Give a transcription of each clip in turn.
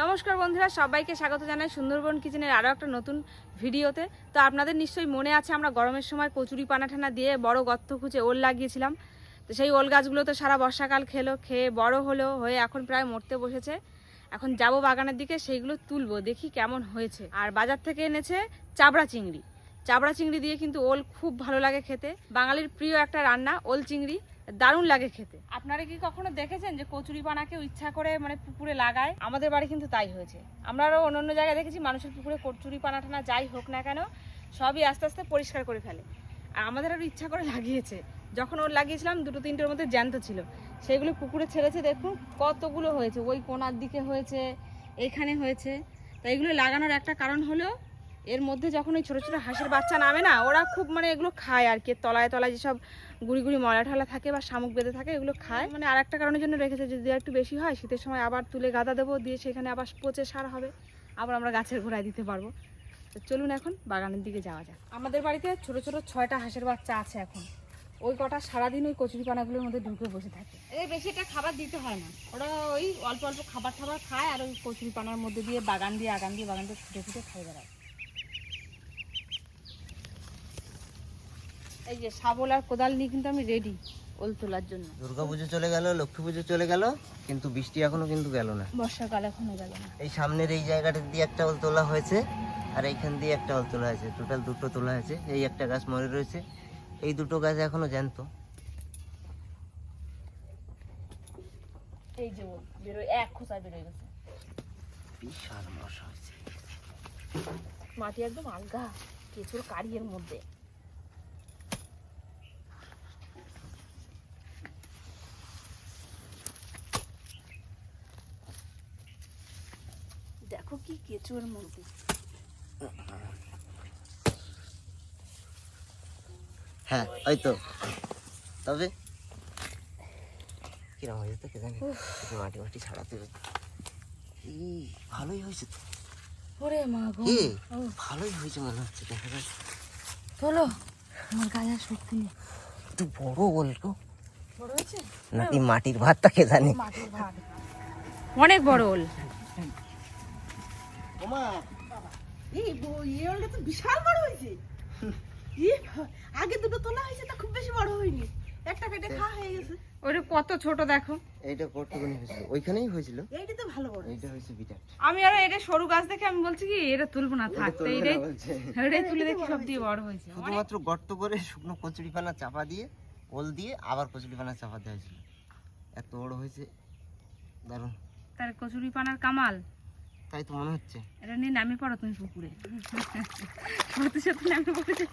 নমস্কার বন্ধুরা, সবাইকে স্বাগত জানাই সুন্দরবন কিচেনের আরও একটা নতুন ভিডিওতে। তো আপনাদের নিশ্চয়ই মনে আছে, আমরা গরমের সময় কচুরি পানা ঠানা দিয়ে বড় গর্ত খুঁজে ওল লাগিয়েছিলাম। তো সেই ওল গাছগুলো তো সারা বর্ষাকাল খেলো, খেয়ে বড় হলো, হয়ে এখন প্রায় মরতে বসেছে। এখন যাব বাগানের দিকে, সেইগুলো তুলবো, দেখি কেমন হয়েছে। আর বাজার থেকে এনেছে চাবড়া চিংড়ি। চাবড়া চিংড়ি দিয়ে কিন্তু ওল খুব ভালো লাগে খেতে। বাঙালির প্রিয় একটা রান্না, ওল চিংড়ি। দারুণ লাগে খেতে। আপনারা কি কখনো দেখেছেন যে কচুরি পানাকেও ইচ্ছা করে মানে পুকুরে লাগায়? আমাদের বাড়ি কিন্তু তাই হয়েছে। আমরা আরও অন্য অন্য জায়গায় দেখেছি মানুষের পুকুরে কচুরি পানা টানা যাই হোক না কেন, সবই আস্তে আস্তে পরিষ্কার করে ফেলে। আর আমাদের আরও ইচ্ছা করে লাগিয়েছে। যখন ওর লাগিয়েছিলাম, দুটো তিনটের মধ্যে জ্যান্ত ছিল। সেগুলো পুকুরে ছেড়েছে, দেখুন কতগুলো হয়েছে। ওই কোনার দিকে হয়েছে, এখানে হয়েছে। তো এগুলো লাগানোর একটা কারণ হলো এর মধ্যে যখন ওই ছোটো ছোটো হাঁসের বাচ্চা নামে না, ওরা খুব মানে এগুলো খায় আর কি। তলায় তলায় যেসব গুড়ি গুড়ি ময়লা ঠলা থাকে বা শামুক বেঁধে থাকে, এগুলো খায়। মানে আর একটা কারণের জন্য রেখেছে যদি একটু বেশি হয়, শীতের সময় আবার তুলে গাদা দেবো, দিয়ে সেখানে আবার পচে সার হবে। আবার আমরা গাছের গোড়ায় দিতে পারব। তো চলুন এখন বাগানের দিকে যাওয়া যাক। আমাদের বাড়িতে ছোট ছোট ছয়টা হাঁসের বাচ্চা আছে এখন। ওই কটা সারাদিন ওই কচুরি পানাগুলোর মধ্যে ঢুকে বসে থাকে। এই বেশি একটা খাবার দিতে হয় না। ওরা ওই অল্প অল্প খাবার টাবার খায় আর ওই কচুরি পানার মধ্যে দিয়ে বাগান দিয়ে আগান দিয়ে বাগান দিয়ে ছুটে ছুটে খাই বেড়ায়। এই যে শাবল আর কোদাল নিয়ে কিন্তু আমি রেডি ওল তোলার জন্য। দুর্গা পুজো চলে গেল লক্ষ্মী পুজো চলে গেল কিন্তু বৃষ্টি এখনও কিন্তু গেল না। বর্ষাকাল এখনও গেল না। এই সামনের এই জায়গাটা দিয়ে একটা ওল তোলা হয়েছে আর এইখান দিয়ে একটা ওল তোলা হয়েছে। টোটাল দুটো তোলা হয়েছে এই একটা গাছ মরে রয়েছে। এই দুটো গাছ এখনও জ্যান্ত। এই যে ওল বেরোয় এক বেরোয় গেছে। বিশাল মশা হয়েছে। মাটি একদম আলগা কেঁচুর কারিয়ের মধ্যে। দেখো কি কেঁচুর মধ্যে হ্যাঁ ওই তো। তবে? কিরম হয়েছে তো কে জানি মাটি মাটি ছাড়াতে ভালোই হয়েছে তো। ওরে মা গো। ভালোই হয়েছে মনে হচ্ছে দেখা যাচ্ছে চলো আমার গায়ে শক্তি নেই। একটু বড় ওল গো বড় হয়েছে? নাকি মাটির ভাতটা কে জানি মাটির ভাত। অনেক বড় ওল। এই ব- ইয়ে তো বিশাল বড় হয়েছে। আগে দুটো তোলা হয়েছে তা খুব বেশি বড় হয়নি। একটা কেটে খাওয়া হয়ে গেছে। ওটা কত ছোট দেখো। এইটা কতখানি হয়েছিল? ওইখানেই হয়েছিল। এইটা তো ভালো বড়। এইটা হয়েছে বিরাট। আমি আর এটা সরু গাছ দেখে আমি বলছি কি এটা তুলবো না থাকতে তুলে দেখি সব দিয়ে বড় হয়েছে। শুধুমাত্র গর্ত করে শুকনো কচুরি পানা চাপা দিয়ে ওল দিয়ে আবার কচুরি পানা চাপা দেওয়া হয়েছিল। এত বড় হয়েছে। দারুণ। তার কচুরি পানার কামাল। তাই তো মনে হচ্ছে। এটা নিয়ে নামে পড়ো তুমি পুকুরে। সত্যি সত্যি নামে পড়েছে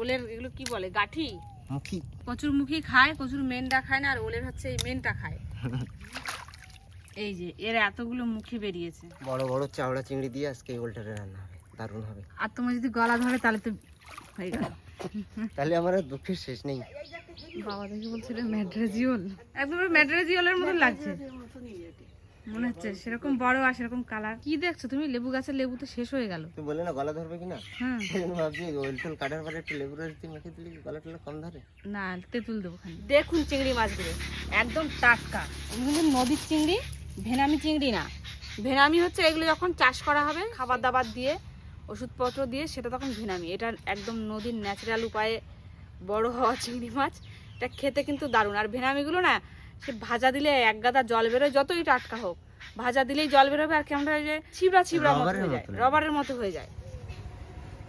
ওলের এগুলো কি বলে? গাঠি? মুখী। কচুর মুখী খায় কচুর মেনটা খায় না আর ওলের হচ্ছে এই মেনটা খায়। এই যে এর এতগুলো মুখে বেরিয়েছে। বড় বড় চাওড়া চিংড়ি দিয়ে আজকে এই ওলটারে রান্না হবে দারুণ হবে। আর তোমার যদি গলা ধরে তাহলে তো হয়ে গেল। তাহলে আমার আর দুঃখের শেষ নেই। বাবা দেখে বলছিল ম্যাড্রাজিওল। একদম ম্যাড্রাজিওলের মতো লাগছে। মনে হচ্ছে সেরকম বড় আর সেরকম কালার কি দেখছ? তুমি লেবু গাছের লেবু তো শেষ হয়ে গেল। তুই বলে না গলা ধরবে কিনা? হ্যাঁ। ভাবছি ওল টোল কাটার পরে একটু লেবুর রস দিয়ে মেখে দিলে কি গলা টলা কম ধরে? না তেঁতুল দেবো দেখুন চিংড়ি মাছগুলো একদম টাটকা। এগুলো নদীর চিংড়ি ভেনামি চিংড়ি না। ভেনামি হচ্ছে এগুলো যখন চাষ করা হবে খাবার দাবার দিয়ে ওষুধপত্র দিয়ে সেটা তখন ভেনামি। এটা একদম নদীর ন্যাচারাল উপায়ে বড় হওয়া চিংড়ি মাছ। এটা খেতে কিন্তু দারুণ। আর ভেনামিগুলো না সে ভাজা দিলে এক গাদা জল বেরোয় যতই টাটকা হোক। ভাজা দিলেই জল বেরোবে আর কেমন হয়ে যায় ছিবড়া ছিবড়া মতো হয়ে যায়। রবারের মতো হয়ে যায়।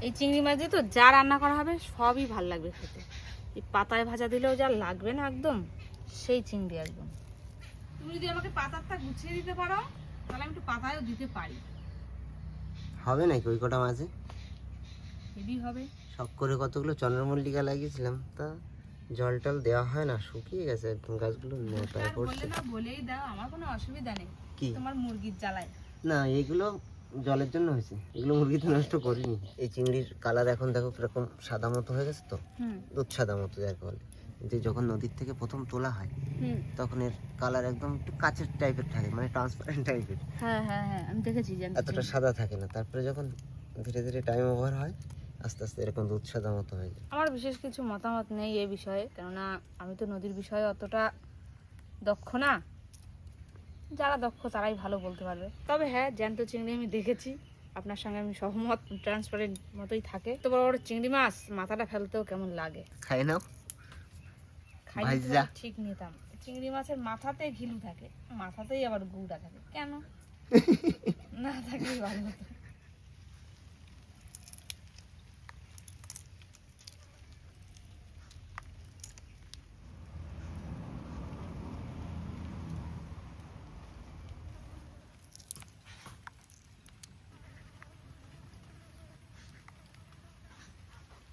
এই চিংড়ি মাছ দিয়ে তো যা রান্না করা হবে সবই ভালো লাগবে খেতে। এই পাতায় ভাজা দিলেও যা লাগবে না একদম সেই চিংড়ি একদম। তুমি যদি আমাকে পাতারটা গুছিয়ে দিতে পারো তাহলে আমি একটু পাতায়ও দিতে পারি। হবে নাকি ওই কটা মাঝে হেভি হবে। শখ করে কতগুলো? চন্দ্রমল্লিকা লাগিয়েছিলাম তা জল টল দেওয়া হয় না শুকিয়ে গেছে একদম গাছগুলো মোটায় পড়ছে। বলেই দাও আমার কোনো অসুবিধা নেই। কি? তোমার মুরগির জ্বালায়। না এইগুলো জলের জন্য হয়েছে। এগুলো মুরগিতে নষ্ট করিনি। এই চিংড়ির কালার এখন দেখো কীরকম সাদা মতো হয়ে গেছে তো? হুম। দুধ সাদা মতো যাকে বলে। যে যখন নদীর থেকে প্রথম তোলা হয় হুম। তখন এর কালার একদম একটু কাচের টাইপের থাকে মানে ট্রান্সপারেন্ট টাইপের। হ্যাঁ হ্যাঁ হ্যাঁ আমি দেখেছি জানি এতটা সাদা থাকে না। তারপরে যখন ধীরে ধীরে টাইম ওভার হয় আস্তে আস্তে এরকম দুধ সাদা মতো হয়ে যায়। আমার বিশেষ কিছু মতামত নেই এই বিষয়ে কেননা আমি তো নদীর বিষয়ে অতটা দক্ষ না। যারা দক্ষ তারাই ভালো বলতে পারবে। তবে হ্যাঁ জ্যান্ত চিংড়ি আমি দেখেছি। আপনার সঙ্গে আমি সহমত ট্রান্সপারেন্ট মতোই থাকে। তো বড় বড় চিংড়ি মাছ মাথাটা ফেলতেও কেমন লাগে? খাই নাও। খাইলে ঠিক নিতাম। চিংড়ি মাছের মাথাতে ঘিলু থাকে মাথাতেই আবার গুড়া থাকে কেন? না থাকলেই ভালো হতো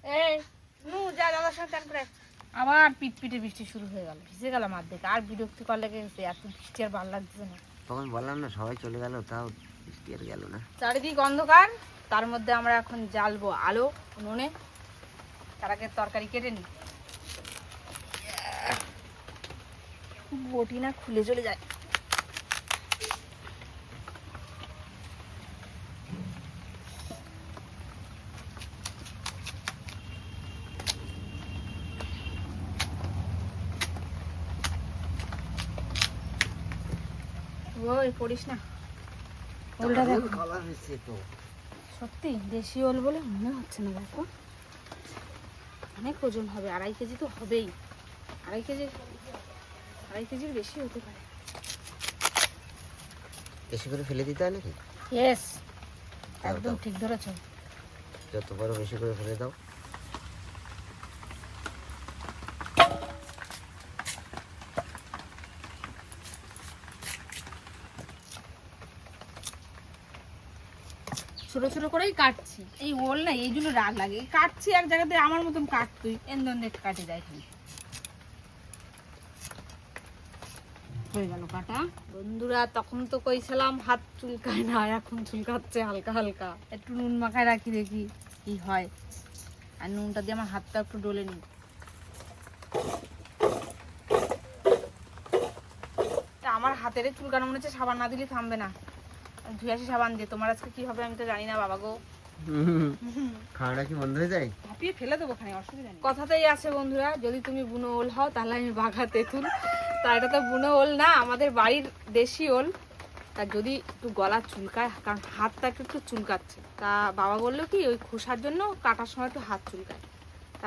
এই নু যা দাদার সাথে চান করে আয়। আবার পিট পিটে বৃষ্টি শুরু হয়ে গেল ভিজে গেলাম অর্ধেক আর বিরক্তি করলে গেছে এত বৃষ্টি আর ভালো লাগছে না। তখন বললাম না সবাই চলে গেল তাও বৃষ্টি আর গেল না। চারিদিক অন্ধকার তার মধ্যে আমরা এখন জ্বালবো আলো উনুনে। তার আগে তরকারি কেটে নি বটি না খুলে চলে যায়। ওই পড়িস না। ওলটা দেখো। কালার হয়েছে তো। সত্যি দেশি ওল বলে মনে হচ্ছে না দেখো। অনেক ওজন হবে আড়াই কেজি তো হবেই। আড়াই কেজি আড়াই কেজির বেশি হতে পারে। বেশি করে ফেলে দিতে হয় নাকি? ইয়েস একদম ঠিক ধরেছ। যত বড় বেশি করে ফেলে দাও। ছোট ছোট করেই কাটছি। এই ওল না এই জন্য রাগ লাগে। কাটছি এক জায়গাতে আমার মতন কাটতুই এন্দন কাটে যায় খালি হয়ে গেল কাটা। বন্ধুরা তখন তো কইছিলাম হাত চুলকায় না এখন চুলকাচ্ছে হালকা হালকা। একটু নুন মাখায় রাখি দেখি কি হয়। আর নুনটা দিয়ে আমার হাতটা একটু ডলে নি তা আমার হাতের চুলকানো মনে হচ্ছে সাবান না দিলে থামবে না। ধুয়ে সাবান দিয়ে তোমার আজকে কি হবে আমি তো জানি না বাবা গো। খাওয়াটা কি বন্ধ হয়ে যায়? ভাপিয়ে ফেলে দেবো খানি অসুবিধা নেই। কথাতেই আছে বন্ধুরা যদি তুমি বুনো ওল হও তাহলে আমি বাঘা তেঁতুল তা এটা তো বুনো ওল না আমাদের বাড়ির দেশি ওল। তা যদি একটু গলা চুলকায় কারণ হাতটা একটু একটু চুলকাচ্ছে। তা বাবা বলল কি ওই খোসার জন্য কাটার সময় একটু হাত চুলকায়।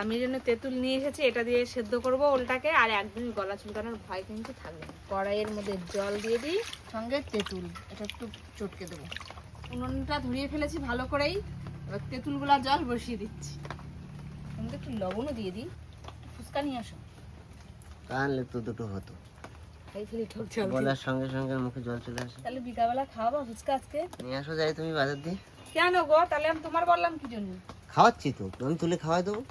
আমি জন্য তেঁতুল নিয়ে এসেছি এটা দিয়ে সেদ্ধ করব ওলটাকে আর একদমই গলা চুলকানোর ভয় কিন্তু থাকবে কড়াইয়ের মধ্যে জল দিয়ে দিই সঙ্গে তেঁতুল এটা একটু চটকে দেবো। উনুনটা ধরিয়ে ফেলেছি ভালো করেই এবার তেঁতুলগুলা জল বসিয়ে দিচ্ছি। আমি তো একটু লবণও দিয়ে দিই ফুচকা নিয়ে আসো। তাহলে তো দুটো হতো। বলার সঙ্গে সঙ্গে মুখে জল চলে আসে। তাহলে বিকালবেলা খাওয়াবা ফুচকা আজকে? নিয়ে আসো যাই তুমি বাজার দিয়ে। কেন গো? তাহলে আমি তোমার বললাম কি জন্য? খাওয়াচ্ছি তো আমি তুলে খাওয়াই দেবো।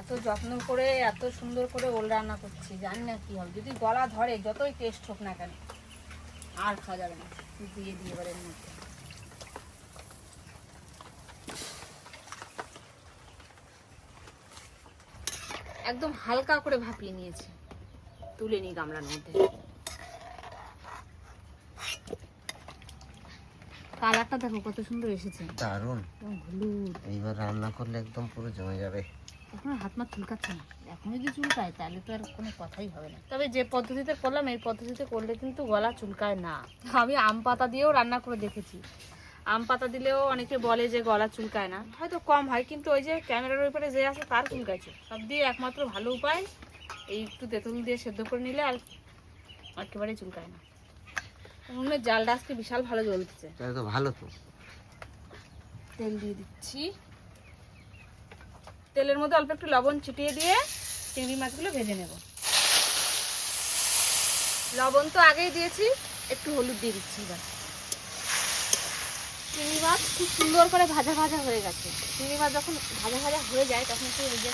এত যত্ন করে এত সুন্দর করে ওল রান্না করছি জানি না কি হবে। যদি গলা ধরে যতই টেস্ট হোক না কেন আর খাওয়া যাবে না। দিয়ে দিয়ে এবার মধ্যে। একদম হালকা করে ভাপিয়ে নিয়েছি। তুলে নিই গামলার মধ্যে। কালারটা দেখো কত সুন্দর এসেছে। দারুণ। হলুদ। এইবার রান্না করলে একদম পুরো জমে যাবে। এখন হাত মা চুলকাচ্ছে না। এখন যদি চুলকায় তাহলে তো আর কোনো কথাই হবে না। তবে যে পদ্ধতিতে করলাম এই পদ্ধতিতে করলে কিন্তু গলা চুলকায় না। আমি আম পাতা দিয়েও রান্না করে দেখেছি। আম পাতা দিলেও অনেকে বলে যে গলা চুলকায় না। হয়তো কম হয় কিন্তু ওই যে ক্যামেরার উপরে যে আছে তার চুলকাচ্ছে সব দিয়ে একমাত্র ভালো উপায় এই একটু তেঁতুল দিয়ে সেদ্ধ করে নিলে আর একেবারেই চুলকায় না। উনুনের জালটা আজকে বিশাল ভালো জ্বলছে। তো ভালো তো। তেল দিয়ে দিচ্ছি। তেলের মধ্যে অল্প একটু লবণ ছিটিয়ে দিয়ে চিংড়ি মাছগুলো ভেজে নেব। লবণ তো আগেই দিয়েছি, একটু হলুদ দিয়ে দিচ্ছি এবার। চিংড়ি মাছ খুব সুন্দর করে ভাজা ভাজা হয়ে গেছে। চিংড়ি মাছ যখন ভাজা ভাজা হয়ে যায়, তখন একটু ওই যে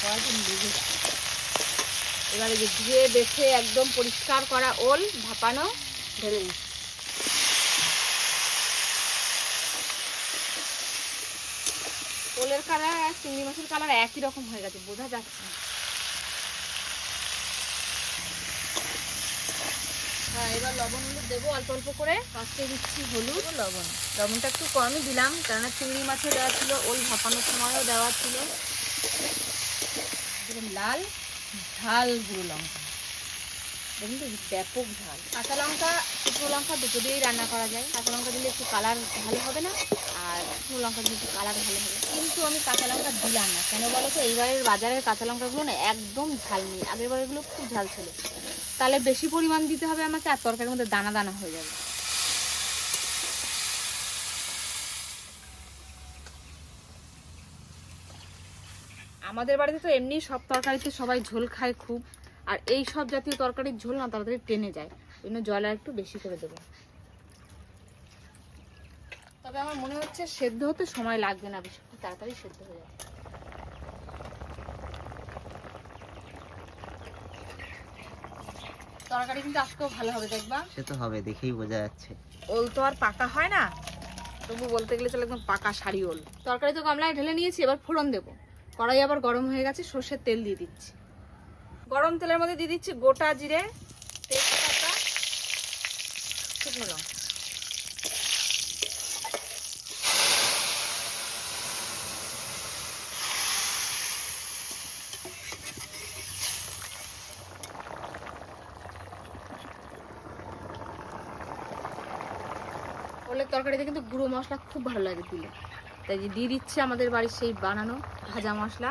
সয়াবিন লেগে যায়। এবারে যে ধুয়ে বেছে একদম পরিষ্কার করা ওল ভাপানো, ঢেলে দিচ্ছি। ওলের কালার আর চিংড়ি মাছের কালার একই রকম হয়ে গেছে, বোঝা যাচ্ছে হ্যাঁ এবার লবণ হলুদ দেবো, অল্প অল্প করে ফার্স্টে দিচ্ছি হলুদ। লবণ। লবণটা একটু কমই দিলাম, কেননা চিংড়ি মাছও দেওয়া ছিল ওল ভাপানোর সময়ও দেওয়া ছিল। লাল, ঝাল গুঁড়ো লঙ্কা। দেখুন তো ব্যাপক ঝাল। কাঁচা লঙ্কা শুকনো লঙ্কা দুটো দিয়েই রান্না করা যায়। কাঁচা লঙ্কা দিলে একটু কালার ভালো হবে না আর শুকনো লঙ্কা দিলে একটু কালার ভালো হবে কিন্তু আমি কাঁচা লঙ্কা দিলাম না। কেন বলো তো এইবারের বাজারের কাঁচা লঙ্কাগুলো না একদম ঝাল নেই। আগের বারেরগুলো খুব ঝাল ছিল। তাহলে বেশি পরিমাণ দিতে হবে আমাকে আর তরকারির মধ্যে দানা দানা হয়ে যাবে। আমাদের বাড়িতে তো এমনি সব তরকারিতে সবাই ঝোল খায় খুব। আর এই সব জাতীয় তরকারির ঝোল না তাড়াতাড়ি টেনে যায়। ওই জন্য জল আর একটু বেশি করে দেবো। তবে আমার মনে হচ্ছে সেদ্ধ হতে সময় লাগবে না বেশি তাড়াতাড়ি সেদ্ধ হয়ে যাবে। তরকারি কিন্তু আজকেও ভালো হবে দেখবা। সে তো হবে দেখেই বোঝা যাচ্ছে। ওল তো আর পাকা হয় না তবু বলতে গেলে চলে একদম পাকা শাড়ি ওল। তরকারি তো গামলায় ঢেলে নিয়েছি এবার ফোড়ন দেবো। কড়াই আবার গরম হয়ে গেছে সর্ষের তেল দিয়ে দিচ্ছি। গরম তেলের মধ্যে দিয়ে দিচ্ছি গোটা জিরে, তেজপাতা, শুকনো লঙ্কা। তরকারিতে কিন্তু গুঁড়ো মশলা খুব ভালো লাগে দিলে। তাই যে দিয়ে দিচ্ছে আমাদের বাড়ির সেই বানানো ভাজা মশলা।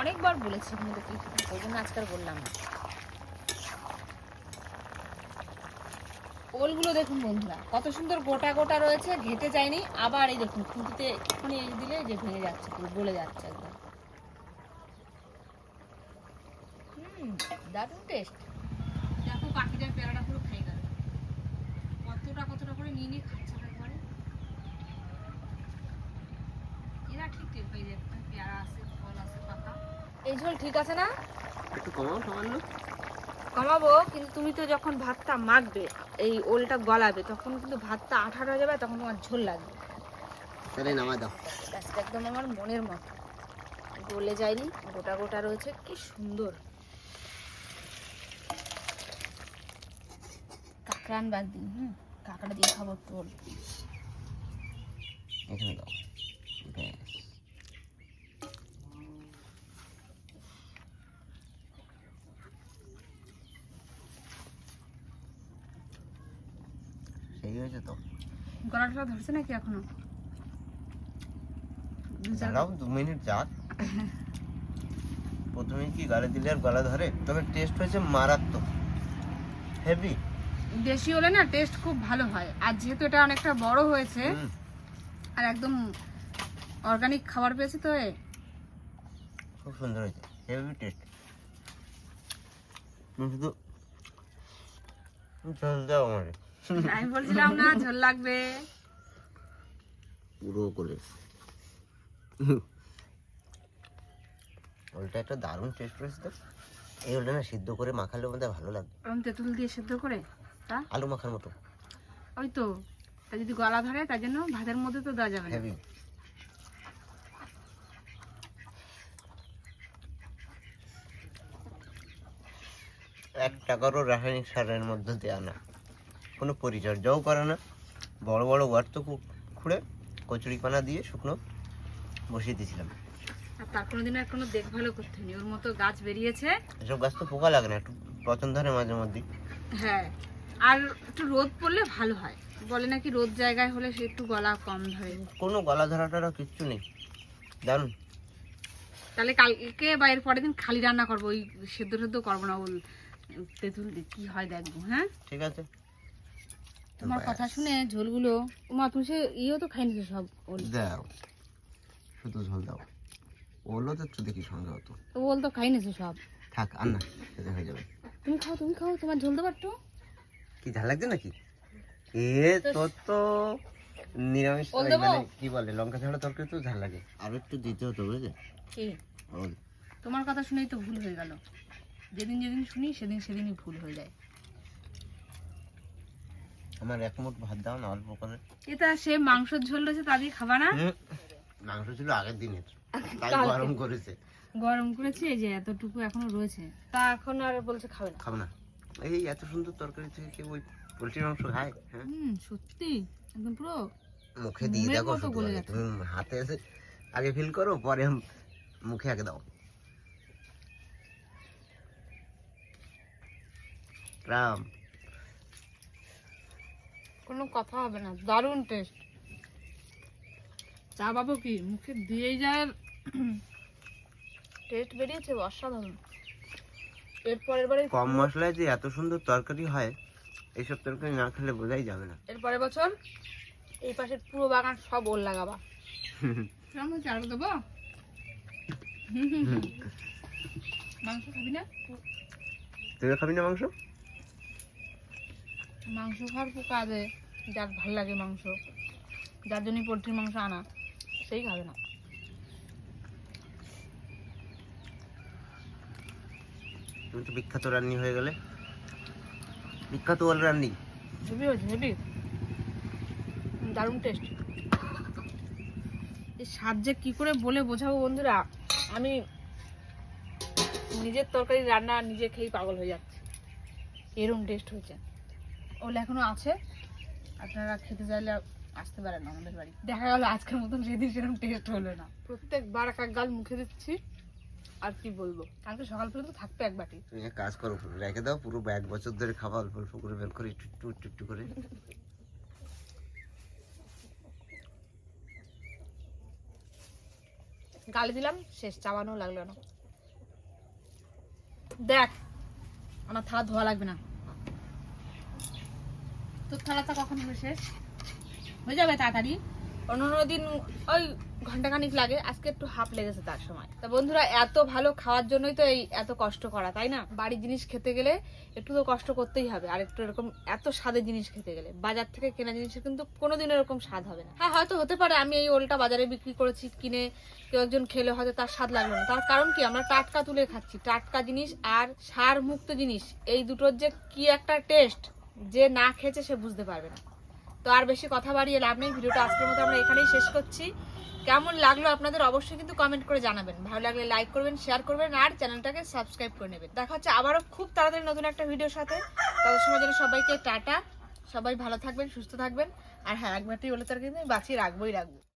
অনেকবার বলেছি কিন্তু কি ওই জন্য আজকাল বললাম না। ওলগুলো দেখুন বন্ধুরা, কত সুন্দর গোটা গোটা রয়েছে, ঘেটে যায়নি। আবার এই দেখুন, খুঁটিতে একটুখানি এই দিলে যে ভেঙে যাচ্ছে পুরো, গলে যাচ্ছে একদম। হুম, দারুণ টেস্ট দেখো, পাখিটার পেয়ারাটা পুরো খেয়ে গেল। কতটা কতটা করে নিয়ে নিয়ে খাচ্ছে একবারে এরা ঠিক টের পাই যে একটা পেয়ারা আছে ফল আছে পাতা এই ঝোল ঠিক আছে না? একটু কমাও সামান্য। কমাবো কিন্তু তুমি তো যখন ভাতটা মাখবে এই ওলটা গলাবে তখন কিন্তু ভাতটা আঠার হয়ে যাবে তখন তোমার ঝোল লাগবে। তাহলে নামা দাও। ব্যাস, একদম আমার মনের মতো। গলে যায়নি গোটা গোটা রয়েছে কি সুন্দর। কাঁকড়া আনবে একদিন হুম? কাঁকড়া দিয়ে খাব তোর। এখানে দাও। হয়েছে তো। গলাটা ধরছে নাকি এখনও? দাঁড়াও দু মিনিট যাক। প্রথমে কি গালে দিলে আর গলা ধরে? তবে টেস্ট হয়েছে মারাত্মক। হেভি দেশি হলে না টেস্ট খুব ভালো হয়। আর যেহেতু এটা অনেকটা বড় হয়েছে আর একদম অর্গানিক খাবার পেয়েছি তো খুব সুন্দর হয়েছে। হেভি টেস্ট শুধু আমারে আমি বলছিলাম না ঝোল লাগবে। পুরো করে। ওলটা একটা দারুণ টেস্ট রয়েছে তো। এই ওলটা না সিদ্ধ করে মাখালে মধ্যে ভালো লাগবে। আমি তেঁতুল দিয়ে সেদ্ধ করে? তা? আলু মাখার মতো। ওই তো তা যদি গলা ধরে তার জন্য ভাতের মধ্যে তো দেওয়া যাবে হেভি এক টাকারও রাসায়নিক সারের মধ্যে দেওয়া না। কোনো পরিচর্যাও করে না। বড় বড় গর্ত খুঁড়ে কচুরি পানা দিয়ে শুকনো বসিয়ে দিয়েছিলাম। আর তার কোনোদিন আর কোনো দেখভালও করতে হয়নি। ওর মতো গাছ বেরিয়েছে। এসব গাছ তো পোকা লাগে না একটু পচন ধরে মাঝে মধ্যে হ্যাঁ আর একটু রোদ পড়লে ভালো হয়। বলে নাকি রোদ জায়গায় হলে সে একটু গলা কম ধরে। কোনো গলা ধরা টরা কিচ্ছু নেই। দারুণ। তাহলে কালকে বা এর পরের দিন খালি রান্না করব ওই সেদ্ধ সেদ্ধ করব না ওই তেঁতুল কি হয় দেখব হ্যাঁ? ঠিক আছে। তোমার কথা শুনে ঝোলগুলো মা তুমি সে ইয়েও তো খাই নিছো সব দাও। শুধু ঝোল দাও। ওলো তো একটু দেখি সঙ্গে হতো। তো ওল তো খাই নিছো সব। থাক আর না খেতে হয়ে যাবে। তুমি খাও তুমি খাও তোমার ঝোল দেবো একটু কি ঝাল লাগছে নাকি? এ তোর তো নিরামিষ মানে কি বলে লঙ্কা ছাড়া তরকারি তো ঝাল লাগে। আর একটু দিতে হতো বুঝলে? কি? তোমার কথা শুনেই তো ভুল হয়ে গেল। যেদিন যেদিন শুনি সেদিন সেদিনই ভুল হয়ে যায়। আমার এক মুঠ ভাত দাও না অল্প করে। এটা সে মাংসের ঝোল রয়েছে তা দিয়ে খাবা না? মাংস ছিল আগের দিনের। তাই গরম করেছে। গরম করেছে এই যে এতটুকু এখনও রয়েছে। তা এখন আর বলছে খাবে না। খাব না। এই এত সুন্দর তরকারি থেকে কেউ ওই পোলট্রি মাংস খায়? হ্যাঁ। হুম সত্যি। একদম পুরো মুখে দিয়ে দেখো। তুমি হাতে এসে আগে ফিল করো পরে মুখে আগে দাও। গ্রাম কোনো কথা হবে না দারুণ টেস্ট চা পাবো কি? মুখে দিয়েই যায় টেস্ট বেরিয়েছে অসাধারণ। এর পরের বারে কম মশলায় যে এত সুন্দর তরকারি হয় এইসব তরকারি না খেলে বোঝাই যাবে না। এর পরের বছর এই পাশের পুরো বাগান সব ওল লাগাবা। আমি চার দেবো? মাংস খাবি না? তুই খাবি না মাংস? মাংস খাওয়ার খুব কাজে যার ভালো লাগে মাংস। যার জন্য পোলট্রির মাংস আনা সেই খাবে না। তুমি তো বিখ্যাত রান্নি হয়ে গেলে। বিখ্যাত ওল রান্নি। হেভি হয়েছে হেভি। দারুণ টেস্ট এই স্বাদ যে কী করে বলে বোঝাবো বন্ধুরা? আমি নিজের তরকারি রান্না নিজে খেয়েই পাগল হয়ে যাচ্ছে। এরকম টেস্ট হয়েছে। ওগুলো এখনও আছে। আপনারা খেতে চাইলে আসতে পারেন আমাদের বাড়ি। দেখা গেল আজকের মতন সেদিন সেরকম টেস্ট হলো না। প্রত্যেকবার এক এক গাল মুখে দিচ্ছি আর কি বলব? কালকে সকাল পর্যন্ত থাকবে এক বাটি। তুমি এক কাজ করো রেখে দাও পুরো এক বছর ধরে খাবা অল্প অল্প করে বের করে একটু একটু একটু একটু করে। গালি দিলাম শেষ চাবানো লাগল না। দেখ আমার থালা ধোয়া লাগবে না। তোর থালাটা কখন হবে শেষ? হয়ে যাবে তাড়াতাড়ি? অন্য দিন, ওই ঘন্টাখানিক লাগে। আজকে একটু হাফ লেগেছে তার সময়। তা বন্ধুরা, এত ভালো খাওয়ার জন্যই তো এই এত কষ্ট করা, তাই না? বাড়ির জিনিস খেতে গেলে একটু তো কষ্ট করতেই হবে। আর একটু এরকম এত স্বাদের জিনিস খেতে গেলে। বাজার থেকে কেনা জিনিসের কিন্তু কোনোদিন এরকম স্বাদ হবে না। হ্যাঁ হয়তো হতে পারে। আমি এই ওলটা বাজারে বিক্রি করেছি, কিনে কেউ একজন খেলে হয়তো তার স্বাদ লাগল না। তার কারণ কি? আমরা টাটকা তুলে খাচ্ছি। টাটকা জিনিস আর সার মুক্ত জিনিস, এই দুটোর যে কি একটা টেস্ট! যে না খেয়েছে সে বুঝতে পারবে না। তো আর বেশি কথা বাড়িয়ে লাভ নেই। ভিডিওটা আজকের মতো আমরা এখানেই শেষ করছি। কেমন লাগল আপনাদের অবশ্যই কিন্তু কমেন্ট করে জানাবেন। ভালো লাগলে লাইক করবেন শেয়ার করবেন, আর চ্যানেলটাকে সাবস্ক্রাইব করে নেবেন। দেখা হচ্ছে আবারও খুব তাড়াতাড়ি নতুন একটা ভিডিওর সাথে। তাদের সময় যেন সবাইকে টাটা। সবাই ভালো থাকবেন, সুস্থ থাকবেন। আর হ্যাঁ একবারটি বলে তার কিন্তু আমি বাঁচিয়ে রাখবোই রাখব।